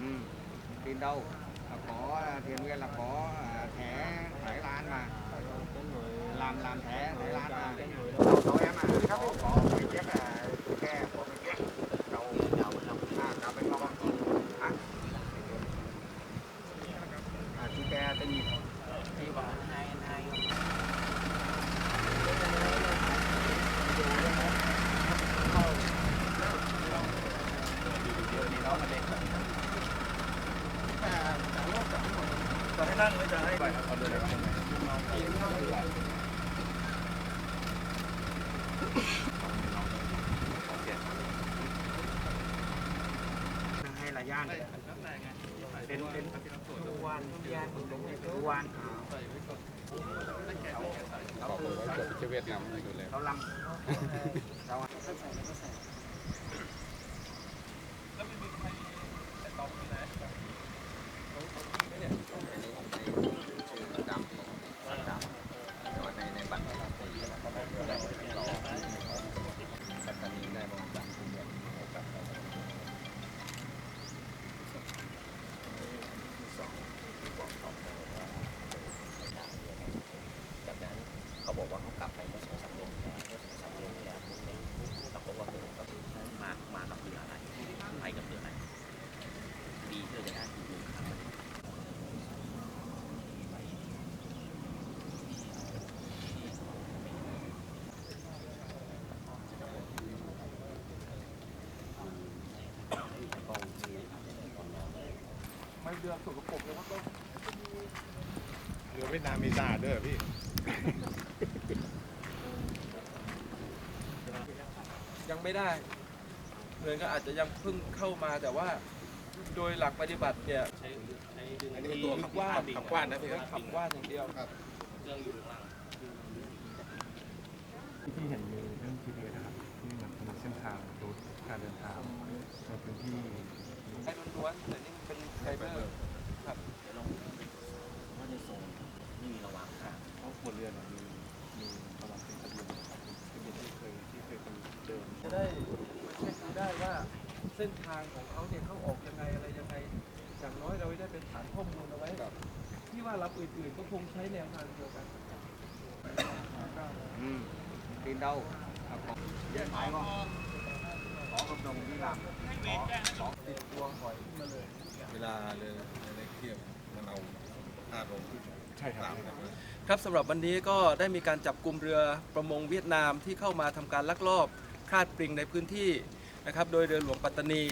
Ừ. Tiền đâu? Là có à, tiền nguyên là có à, thẻ Thái Lan mà. Làm làm thẻ Thái Lan mà. นั่งหรือจะให้ไป Hay là Gian? Tên tên ทุกวันญาติผมลงในตัว Chu An. À. บอกว่าเกิดที่เวียดนามอยู่เลย Sáu lăm. Sao ạ? จากนั้นเขาบอกว่าเขากลับไปเมื่อสองสามเดือนที่แล้วเมื่อสองสามเดือนที่แล้วผมเนี่ยเราพบว่าผมก็มามากับเรืออะไรไปกับเรืออะไรดีที่เราจะได้อีกหนึ่งครั้ง ไม่ เดือดสกปรกเลยว่าต้องเรือเวียดนามมีสะอาดด้วยเหรอพี่ ยังไม่ได้เงินก็อาจจะยังเพิ่งเข้ามาแต่ว่า โดยหลักปฏิบัติเนี่ยใช้ใช้ดึงอันนี้เป็นตัวขับกว้านขับกว้านนะพี่ครับ ขับกว้านอย่างเดียวเครื่องอยู่ข้างล่างที่เห็นมีเรื่อง GPS นะครับที่เหมือนกำหนดเส้นทางรูทการเดินทางในพื้นที่ ไอ้ล้วนๆแต่นี่เป็นไฟเบอร์ครับเดี๋ยวลองว่าในโซนไม่มีระวางทางเพราะหัวเรือเนี่ยมีมีประวัติเป็นทะเบียนนะครับเป็นทะเบียนที่เคยที่เคยเป็นเดิมจะได้เช็คดูได้ว่าเส้นทางของเขาเนี่ยเข้าออกยังไงอะไรยังไงอย่างน้อยเราได้เป็นฐานข้อมูลเอาไว้ที่ว่ารับอื่นๆก็คงใช้แนวทางเดียวกัน Ừ. Tiền đâu? À, có. Phải không? Có hợp đồng đi làm. Có. ติดตัวหอยขึ้นมา เวลาเรือเล็กเทียบมันเอาพาดลงใช่ครับ ครับสำหรับวันนี้ก็ได้มีการจับกลุ่มเรือประมงเวียดนามที่เข้ามาทำการลักลอบคลาดปลิงในพื้นที่นะครับโดยเรือหลวงปัตตานี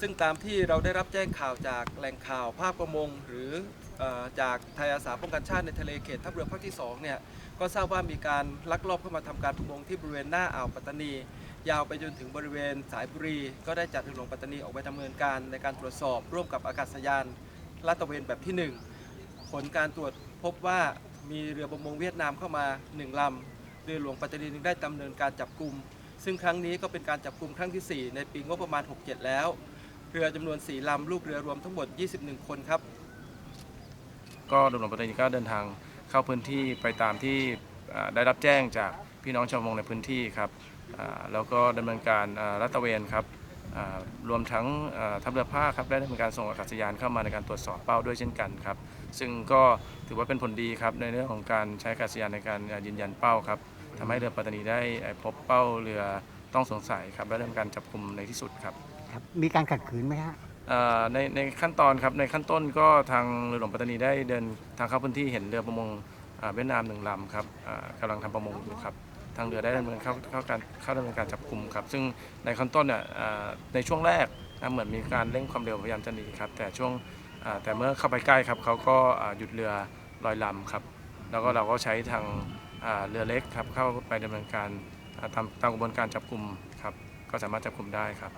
ซึ่งตามที่เราได้รับแจ้งข่าวจากแหล่งข่าวภาคประมง หรือเอ่อจากไทยอาสาป้องกันชาติในทะเลเขตทัพเรือภาคที่2เนี่ยก็ทราบว่ามีการลักลอบเข้ามาทำการประมงที่บริเวณหน้าอ่าวปัตตานี ยาวไปจนถึงบริเวณสายบุรี ก็ได้จัดเรือหลวงปัตตานีออกไปดำเนินการในการตรวจสอบร่วมกับอากาศยานลาดตระเวนแบบที่หนึ่งผลการตรวจพบว่ามีเรือประมงเวียดนามเข้ามาหนึ่งลำ เรือหลวงปัตตานีได้ดำเนินการจับกลุ่ม ซึ่งครั้งนี้ก็เป็นการจับกลุ่มครั้งที่ 4 ในปีงบประมาณ 67 แล้ว เรือจำนวน 4 ลำ ลูกเรือรวมทั้งหมด 21 คนครับ ก็ดำรงปัตตานีก็เดินทางเข้าพื้นที่ไปตามที่ได้รับแจ้งจากพี่น้องชาวมงในพื้นที่ครับ แล้วก็ดำเนินการอ่ารัดตระเวนครับอ่ารวมทั้งอ่าทัพเรือภาคครับได้ดำเนินการส่งอากาศยานเข้ามาในการตรวจสอบเป้าด้วยเช่นกันครับ ซึ่งก็ถือว่าเป็นผลดีครับในเรื่องของการใช้อากาศยานในการอ่ายืนยันเป้าครับทำให้เรือปัตตานีได้อ่าพบเป้าเรือต้องสงสัยครับและดำเนินการจับกลุ่มในที่สุดครับครับ มีการขัดขืนไหมฮะเอ่อในในขั้นตอนครับในขั้นต้นก็ทางเรือหลวงปัตตานีได้เดินทางเข้าพื้นที่เห็นเรือประมงอ่าเวียดนามหนึ่งลำครับอ่ากำลังทำประมงอยู่ครับ ทางเรือได้ดำเนินเข้าเข้าการเข้าดำเนินการจับกลุ่มครับ ซึ่งในขั้นต้นเนี่ยในช่วงแรกเหมือนมีการเร่งความเร็วพยายามจะหนีครับ แต่ช่วงแต่เมื่อเข้าไปใกล้ครับเขาก็หยุดเรือลอยลำครับ แล้วก็เราก็ใช้ทางเรือเล็กครับเข้าไปดำเนินการตามตามกระบวนการจับกลุ่มครับ ก็สามารถจับกลุ่มได้ครับ